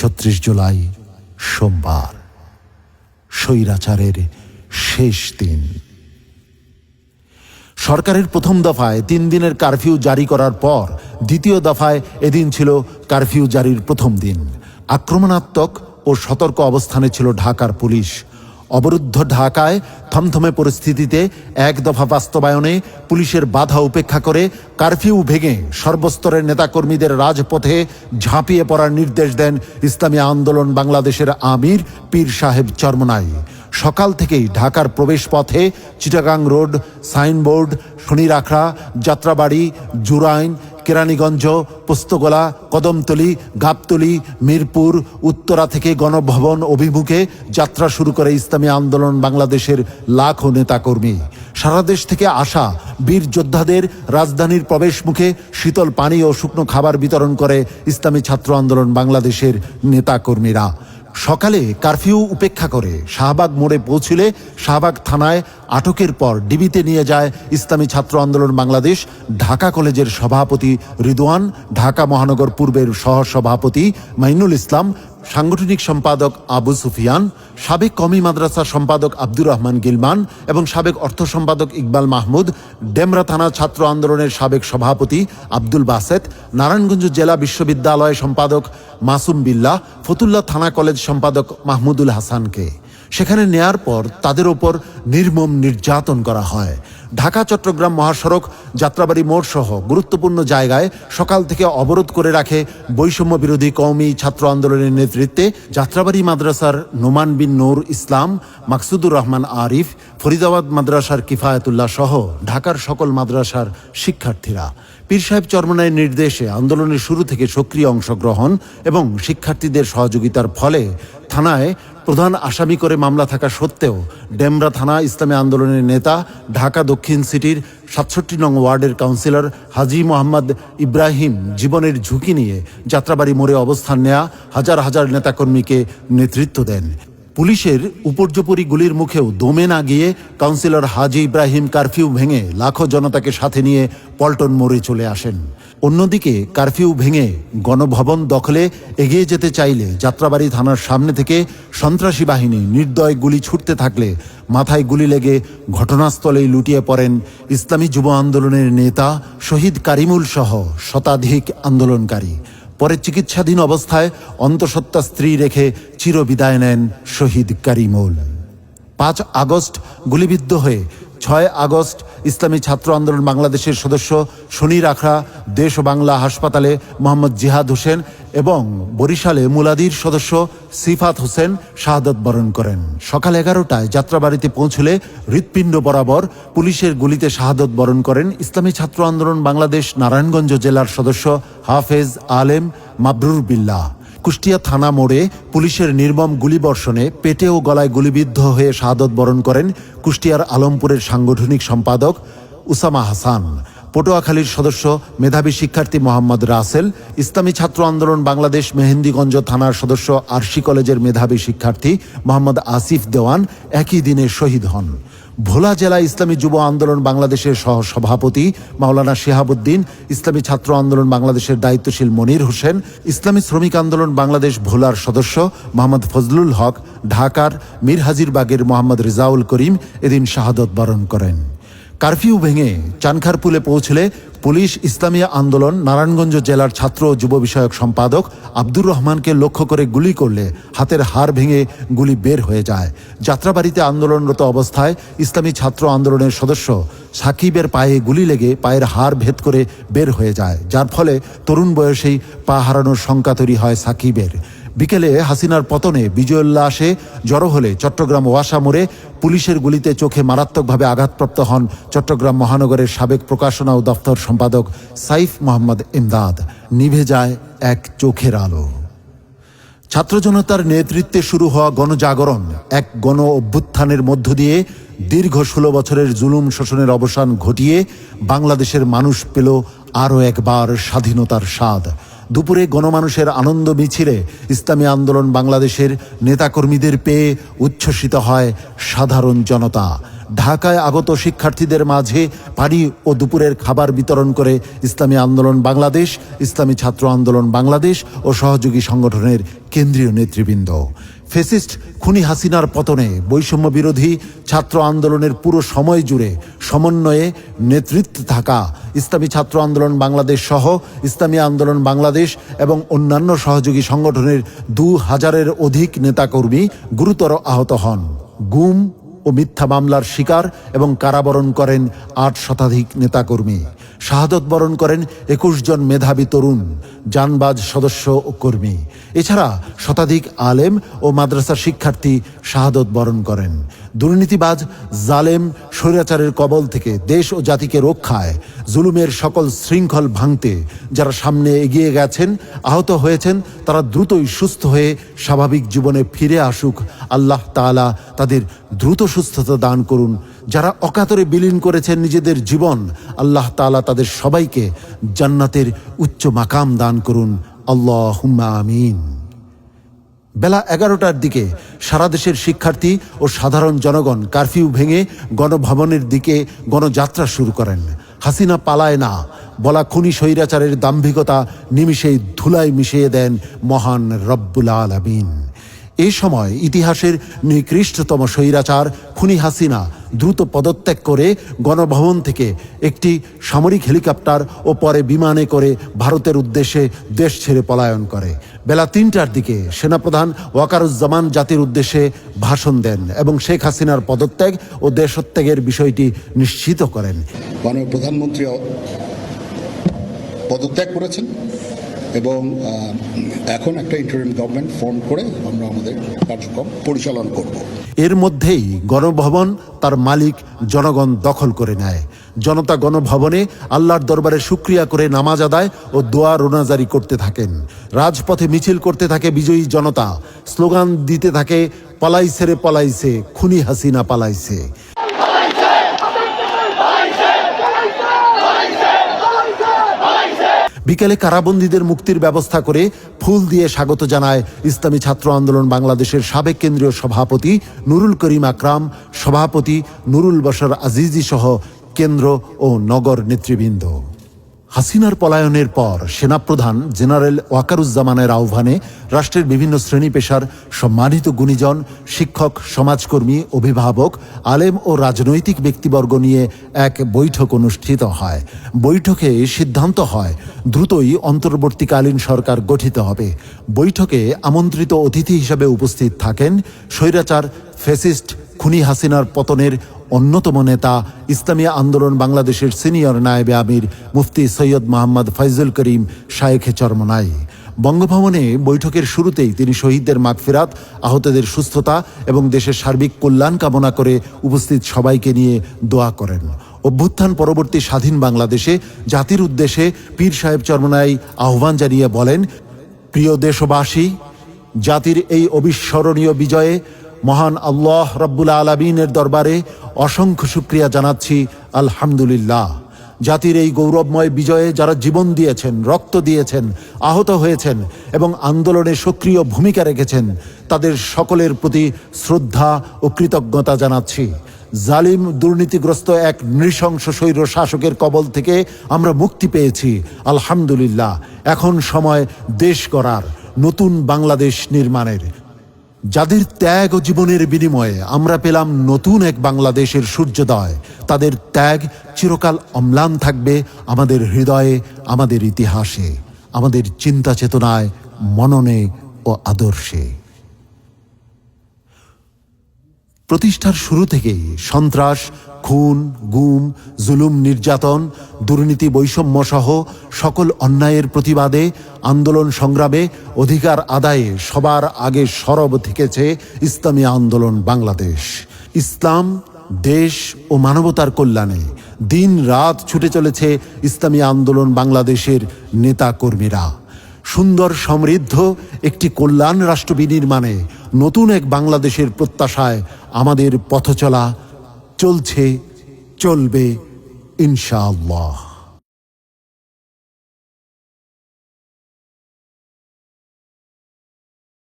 ছত্রিশ জুলাই, সোমবার, স্বৈরাচারের শেষ দিন। সরকারের প্রথম দফায় তিন দিনের কারফিউ জারি করার পর দ্বিতীয় দফায় এদিন ছিল কারফিউ জারির প্রথম দিন। আক্রমণাত্মক ও সতর্ক অবস্থানে ছিল ঢাকার পুলিশ অবরুদ্ধ ঢাকায় থমথমে পরিস্থিতিতে এক দফা বাস্তবায়নে পুলিশের বাধা উপেক্ষা করে কারফিউ ভেঙে সর্বস্তরের নেতাকর্মীদের রাজপথে ঝাঁপিয়ে পড়ার নির্দেশ দেন ইসলামী আন্দোলন বাংলাদেশের আমির পীর সাহেব চরমনাই। সকাল থেকেই ঢাকার প্রবেশ পথে চিটাগাং রোড, সাইনবোর্ড, শনিরাখড়া, যাত্রাবাড়ি, জুরাইন কেরানীগঞ্জ পোস্তগোলা কদমতলি গাবতলি মিরপুর, উত্তরা থেকে গণভবন অভিমুখে যাত্রা শুরু করে ইসলামী আন্দোলন বাংলাদেশের লাখো নেতাকর্মী। সারা দেশ থেকে আসা বীর যোদ্ধাদের রাজধানীর প্রবেশ মুখে শীতল পানি ও শুকনো খাবার বিতরণ করে ইসলামী ছাত্র আন্দোলন বাংলাদেশের নেতাকর্মীরা। সকালে কারফিউ উপেক্ষা করে শাহবাগ মোড়ে পৌঁছলে শাহবাগ থানায় আটকের পর ডিবিতে নিয়ে যায় ইসলামী ছাত্র আন্দোলন বাংলাদেশ, ঢাকা কলেজের সভাপতি রিদওয়ান, ঢাকা মহানগর পূর্বের সহসভাপতি মাইনুল ইসলাম সাংগঠনিক সম্পাদক আবু সুফিয়ান, সাবেক কমি মাদ্রাসা সম্পাদক আব্দুর রহমান গিলমান এবং সাবেক অর্থ সম্পাদক ইকবাল মাহমুদ, ডেমরা থানা ছাত্র আন্দোলনের সাবেক সভাপতি আব্দুল বাসেত, নারায়ণগঞ্জ জেলা বিশ্ববিদ্যালয় সম্পাদক মাসুম বিল্লাহ, ফতুল্লা থানা কলেজ সম্পাদক মাহমুদুল হাসানকে। সেখানে নেয়ার পর তাদের ওপর নির্মম নির্যাতন করা হয়। ঢাকা, চট্টগ্রাম মহাসড়ক, যাত্রাবাড়ি মোড় সহ গুরুত্বপূর্ণ জায়গায় সকাল থেকে অবরোধ করে রাখে বৈষম্য বিরোধী কওমি ছাত্র আন্দোলনের নেতৃত্বে যাত্রাবাড়ি মাদ্রাসার নোমান বিন নূর ইসলাম, মাকসুদুর রহমান আরিফ, ফরিদাবাদ মাদ্রাসার কিফায়তুল্লাহ সহ ঢাকার সকল মাদ্রাসার শিক্ষার্থীরা। পীর সাহেব চরমনায়ের নির্দেশে আন্দোলনের শুরু থেকে সক্রিয় অংশগ্রহণ এবং শিক্ষার্থীদের সহযোগিতার ফলে থানায় প্রধান আসামি করে মামলা থাকা সত্ত্বেও ডেমরা থানা ইসলামী আন্দোলনের নেতা, ঢাকা দক্ষিণ সিটির সাতষট্টি নং ওয়ার্ডের কাউন্সিলর হাজি মোহাম্মদ ইব্রাহিম জীবনের ঝুঁকি নিয়ে যাত্রাবাড়ি মোড়ে অবস্থান নেয়া হাজার হাজার নেতাকর্মীকে নেতৃত্ব দেন। পুলিশের উপর্যুপরি গুলির মুখেও দমে না গিয়ে কাউন্সিলর হাজি ইব্রাহিম কারফিউ ভেঙে লাখো জনতাকে সাথে নিয়ে পল্টন মোড়ে চলে আসেন। অন্যদিকে কারফিউ ভেঙে গণভবন দখলে এগিয়ে যেতে চাইলে যাত্রাবাড়ি থানার সামনে থেকে সন্ত্রাসী বাহিনী নির্দয় গুলি ছুটতে থাকলে মাথায় গুলি লেগে ঘটনাস্থলেই লুটিয়ে পড়েন ইসলামী যুব আন্দোলনের নেতা শহীদ কারিমুল সহ শতাধিক আন্দোলনকারী। পরে চিকিৎসাধীন অবস্থায় অন্তঃসত্ত্বা স্ত্রী রেখে চিরবিদায় নেন শহীদ কারিমুল। পাঁচ আগস্ট গুলিবিদ্ধ হয়ে ছয় আগস্ট ইসলামী ছাত্র আন্দোলন বাংলাদেশের সদস্য শনির আখড়া, দেশ বাংলা হাসপাতালে মোহাম্মদ জিহাদ হোসেন এবং বরিশালে মুলাদির সদস্য সিফাত হোসেন শাহাদত বরণ করেন। সকাল এগারোটায় যাত্রাবাড়িতে পৌঁছলে হৃৎপিণ্ড বরাবর পুলিশের গুলিতে শাহাদত বরণ করেন ইসলামী ছাত্র আন্দোলন বাংলাদেশ নারায়ণগঞ্জ জেলার সদস্য হাফেজ আলেম মাবরুর বিল্লাহ। কুষ্টিয়া থানা মোড়ে পুলিশের নির্মম গুলিবর্ষণে পেটে ও গলায় গুলিবিদ্ধ হয়ে শাহাদত বরণ করেন কুষ্টিয়ার আলমপুরের সাংগঠনিক সম্পাদক উসামা হাসান। পটুয়াখালীর সদস্য, মেধাবী শিক্ষার্থী মোহাম্মদ রাসেল, ইসলামী ছাত্র আন্দোলন বাংলাদেশ মেহেন্দিগঞ্জ থানার সদস্য আরশি কলেজের মেধাবী শিক্ষার্থী মোহাম্মদ আসিফ দেওয়ান একই দিনে শহীদ হন। ভোলা জেলা ইসলামী যুব আন্দোলন বাংলাদেশের সহ সভাপতি মাওলানা শিহাবুদ্দিন, ইসলামী ছাত্র আন্দোলন বাংলাদেশের দায়িত্বশীল মনির হোসেন, ইসলামী শ্রমিক আন্দোলন বাংলাদেশ ভোলার সদস্য মোহাম্মদ ফজলুল হক, ঢাকার মীর হাজিরবাগের মোহাম্মদ রিজাউল করিম এদিন শাহাদত বরণ করেন। কারফিউ ভেঙে চানখারপুলে পৌঁছলে পুলিশ ইসলামিয়া আন্দোলন নারায়ণগঞ্জ জেলার ছাত্র ও যুব বিষয়ক সম্পাদক আব্দুর রহমানকে লক্ষ্য করে গুলি করলে হাতের হাড় ভেঙে গুলি বের হয়ে যায়। যাত্রাবাড়িতে আন্দোলনরত অবস্থায় ইসলামী ছাত্র আন্দোলনের সদস্য সাকিবের পায়ে গুলি লেগে পায়ের হাড় ভেদ করে বের হয়ে যায়, যার ফলে তরুণ বয়সেই পা হারানোর শঙ্কা তৈরি হয় সাকিবের। বিকেলে হাসিনার পতনে বিজয়োল্লাসে জড়ো হলে চট্টগ্রাম ওয়াসা মোড়ে পুলিশের গুলিতে চোখে মারাত্মকভাবে আঘাতপ্রাপ্ত হন চট্টগ্রাম মহানগরের সাবেক প্রকাশনা ও দফতর সম্পাদক সাইফ মোহাম্মদ ইমদাদ। নিভে যায় এক চোখের আলো। ছাত্র জনতার নেতৃত্বে শুরু হওয়া গণজাগরণ, এক গণ অভ্যুত্থানের মধ্য দিয়ে দীর্ঘ ষোলো বছরের জুলুম শোষণের অবসান ঘটিয়ে বাংলাদেশের মানুষ পেল আরও একবার স্বাধীনতার স্বাদ। দুপুরে গণমানুষের আনন্দ মিছিলে ইসলামী আন্দোলন বাংলাদেশের নেতাকর্মীদের পেয়ে উচ্ছ্বসিত হয় সাধারণ জনতা। ঢাকায় আগত শিক্ষার্থীদের মাঝে পানি ও দুপুরের খাবার বিতরণ করে ইসলামী আন্দোলন বাংলাদেশ, ইসলামী ছাত্র আন্দোলন বাংলাদেশ ও সহযোগী সংগঠনের কেন্দ্রীয় নেতৃবৃন্দ। ফেসিস্ট খুনি হাসিনার পতনে বৈষম্য বিরোধী ছাত্র আন্দোলনের পুরো সময় জুড়ে সমন্বয়ে নেতৃত্বে থাকা ইসলামী ছাত্র আন্দোলন বাংলাদেশ সহ ইসলামী আন্দোলন বাংলাদেশ এবং অন্যান্য সহযোগী সংগঠনের দু হাজারের অধিক নেতাকর্মী গুরুতর আহত হন। গুম ও মিথ্যা মামলার শিকার এবং কারাবরণ করেন আট শতাধিক নেতাকর্মী। শাহাদত বরণ করেন একুশ জন মেধাবী তরুণ জানবাজ সদস্য ও কর্মী। এছাড়া শতাধিক আলেম ও মাদ্রাসার শিক্ষার্থী শাহাদত বরণ করেন। দুর্নীতিবাজ, জালেম, স্বৈরাচারের কবল থেকে দেশ ও জাতিকে রক্ষায় জুলুমের সকল শৃঙ্খল ভাঙতে যারা সামনে এগিয়ে গেছেন, আহত হয়েছেন, তারা দ্রুতই সুস্থ হয়ে স্বাভাবিক জীবনে ফিরে আসুক। আল্লাহ তাআলা তাদের দ্রুত সুস্থতা দান করুন। যারা অকাতরে বিলীন করেছেন নিজেদের জীবন, আল্লাহ তাআলা তাদের সবাইকে জান্নাতের উচ্চ মাকাম দান করুন। আল্লাহ আমিন। বেলা এগারোটার দিকে সারা দেশের শিক্ষার্থী ও সাধারণ জনগণ কারফিউ ভেঙে গণভবনের দিকে গণযাত্রা শুরু করেন। হাসিনা পালায় না, বলা খুনি স্বৈরাচারের দাম্ভিকতা নিমিষেই ধুলায় মিশিয়ে দেন মহান রব্বুল আলামিন। এই সময় ইতিহাসের নিকৃষ্টতম স্বৈরাচার খুনি হাসিনা দ্রুত পদত্যাগ করে গণভবন থেকে একটি সামরিক হেলিকপ্টার ও পরে বিমানে করে ভারতের উদ্দেশ্যে দেশ ছেড়ে পলায়ন করে। বেলা তিনটার দিকে সেনাপ্রধান ওয়াকারুজ্জামান জাতির উদ্দেশ্যে ভাষণ দেন এবং শেখ হাসিনার পদত্যাগ ও দেশত্যাগের বিষয়টি নিশ্চিত করেন। মাননীয় প্রধানমন্ত্রী পদত্যাগ করেছেন। এবং এখন একটা ইন্টারিম গভর্নমেন্ট ফর্ম করে আমরা আমাদের কার্যক্রম পরিচালনা করব। এর মধ্যেই গণভবন তার মালিক জনগণ দখল করে নেয়। জনতা গণভবনে আল্লাহর দরবারে শুক্রিয়া করে নামাজ আদায় ও দোয়া রোনাজারি করতে থাকেন। রাজপথে মিছিল করতে থাকে বিজয়ী জনতা। স্লোগান দিতে থাকে, পালাইছে রে পালাইছে, খুনি হাসিনা পালাইছে। বিকেলে কারাবন্দীদের মুক্তির ব্যবস্থা করে ফুল দিয়ে স্বাগত জানায় ইসলামী ছাত্র আন্দোলন বাংলাদেশের সাবেক কেন্দ্রীয় সভাপতি নুরুল করিম আকরাম, সভাপতি নুরুল বশর আজিজি সহ কেন্দ্র ও নগর নেতৃবৃন্দ। হাসিনার পলায়নের পর সেনাপ্রধান জেনারেল ওয়াকারুজ্জামানের আহ্বানে রাষ্ট্রের বিভিন্ন শ্রেণি পেশার সম্মানিত গুণীজন, শিক্ষক, সমাজকর্মী, অভিভাবক, আলেম ও রাজনৈতিক ব্যক্তিবর্গ নিয়ে এক বৈঠক অনুষ্ঠিত হয়। বৈঠকে সিদ্ধান্ত হয়, দ্রুতই অন্তর্বর্তীকালীন সরকার গঠিত হবে। বৈঠকে আমন্ত্রিত অতিথি হিসেবে উপস্থিত থাকেন স্বৈরাচার ফেসিস্ট খুনি হাসিনার পতনের অন্যতম নেতা ইসলামী আন্দোলন বাংলাদেশের সিনিয়র নায়েবে আমির মুফতি সৈয়দ মোহাম্মদ ফয়জুল করিম শায়েখে চরমনাই। বঙ্গভবনে বৈঠকের শুরুতেই তিনি শহীদদের মাগফিরাত আহতদের সুস্থতা এবং দেশের সার্বিক কল্যাণ কামনা করে উপস্থিত সবাইকে নিয়ে দোয়া করেন। অভ্যুত্থান পরবর্তী স্বাধীন বাংলাদেশে জাতির উদ্দেশ্যে পীর সাহেব চরমনাই আহ্বান জানিয়ে বলেন, প্রিয় দেশবাসী, জাতির এই অবিস্মরণীয় বিজয়ে মহান আল্লাহ রব্বুল আলমিনের দরবারে অসংখ্য শুক্রিয়া জানাচ্ছি, আলহামদুলিল্লাহ। জাতির এই গৌরবময় বিজয়ে যারা জীবন দিয়েছেন, রক্ত দিয়েছেন, আহত হয়েছেন এবং আন্দোলনে সক্রিয় ভূমিকা রেখেছেন, তাদের সকলের প্রতি শ্রদ্ধা ও কৃতজ্ঞতা জানাচ্ছি। জালিম, দুর্নীতিগ্রস্ত এক নৃশংস স্বৈর শাসকের কবল থেকে আমরা মুক্তি পেয়েছি, আলহামদুলিল্লাহ। এখন সময় দেশ করার নতুন বাংলাদেশ নির্মাণের। যাদের ত্যাগ ও জীবনের বিনিময়ে আমরা পেলাম নতুন এক বাংলাদেশের সূর্যোদয়, তাদের ত্যাগ চিরকাল অম্লান থাকবে আমাদের হৃদয়ে, আমাদের ইতিহাসে, আমাদের চিন্তা চেতনায়, মননে ও আদর্শে। প্রতিষ্ঠার শুরু থেকেই সন্ত্রাস, খুন, গুম, জুলুম, নির্যাতন, দুর্নীতি বৈষম্য সহ সকল অন্যায়ের প্রতিবাদে, আন্দোলন সংগ্রামে অধিকার আদায়ে সবার আগে সরব থেকেছে ইসলামী আন্দোলন বাংলাদেশ। ইসলাম, দেশ ও মানবতার কল্যাণে দিন রাত ছুটে চলেছে ইসলামী আন্দোলন বাংলাদেশের নেতা কর্মীরা সুন্দর সমৃদ্ধ একটি কল্যাণ রাষ্ট্র বিনির্মাণে নতুন এক বাংলাদেশের প্রত্যাশায় আমাদের পথচলা চলছে চলবে ইনশাআল্লাহ।